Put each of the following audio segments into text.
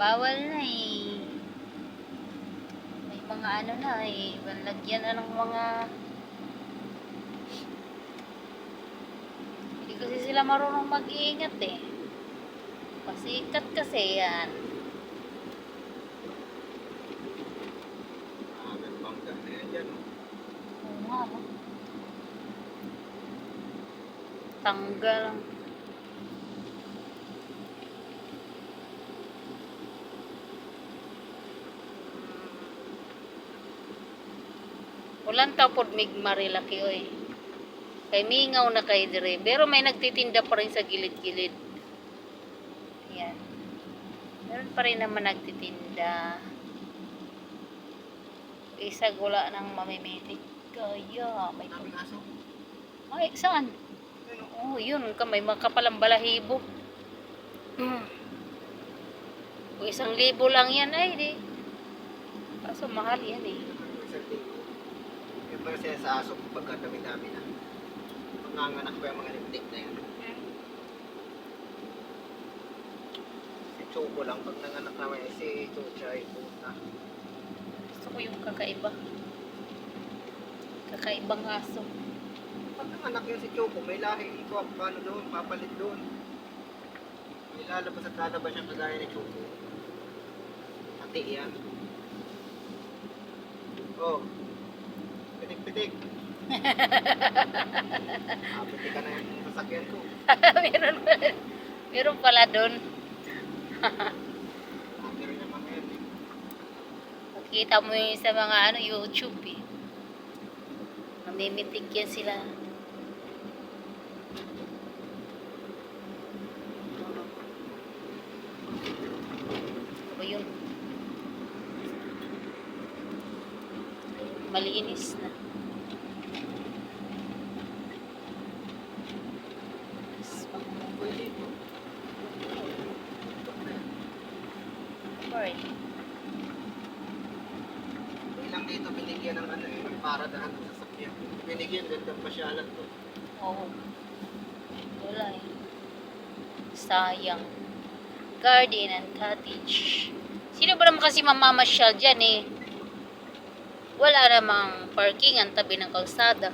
Bawal na eh. May mga ano na eh. Lagyan na ng mga... Hindi kasi sila marunong mag-iingat eh. Pasikat kasi yan. Ah, may bangga na yan dyan. oh. Oo nga, no? Tanggal. Ulan tapod mig marilaki oy. Kay mingaw na kay dire. Pero may nagtitinda pa rin sa gilid-gilid. Yan. Meron pa rin naman nagtitinda. Isa gula ng mamimitik. Kaya may aso. ay, saan? Ano? Oh, yun. Ka, may mga kapalang balahibo. Hmm. Kung isang libo lang yan, ay, di. Kaso mahal yan eh. Siya sa aso pagka dami-dami na. Manganganak pa yung mga liptik na yan. Si Choco lang pag nanganak naman eh, si Chuchay, puta. Gusto ko yung kakaiba. Kakaibang aso. Pag nanganak yun si Choco, may lahi ito, paano doon, papalit doon. May lalabas at lalabas siyang kagaya ni Choco. Pati yan. Oh. Ah, pitik ka na yung sasakyan ko. meron. Meron pala doon. Makita mo yun sa mga ano, YouTube eh. Mamimitik yan sila. Ano ba yun? Malinis na. Alright. Ilang dito binigyan ng ano eh, para daan sa sasakyan. Binigyan, gandang pasyalan to. Oo. Wala eh. Sayang. Garden and cottage. Sino ba naman kasi mamamasyal dyan eh? Wala namang parking ang tabi ng kalsada.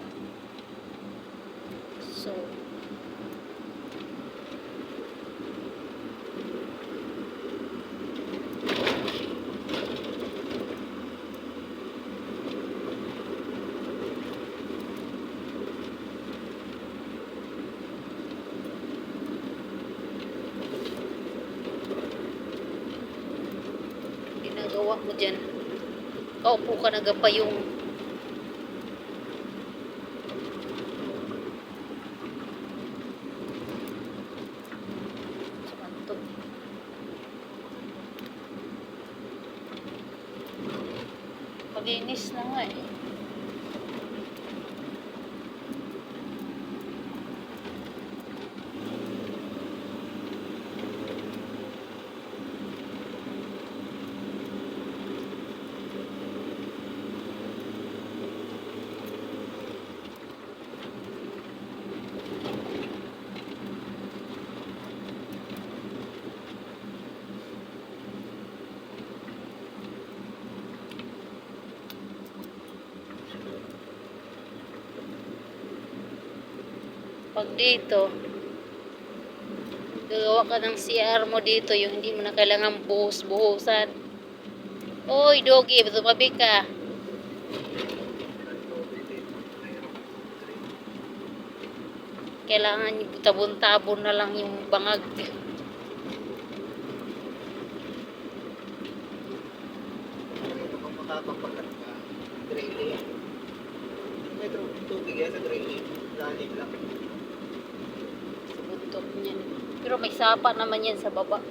Ginagawa mo dyan. Kaupo ka nagapayong. Samanto. Paginis na nga eh. Pag dito, gagawa ka ng CR mo dito, yung hindi mo na kailangan buhos-buhusan. Oy, doggy, tumabi ka. Kailangan tabon-tabon na lang yung bangag. Tru- tubig yan sa drailing. Lalim lang. Niyan. Pero may sapa naman yan sa baba.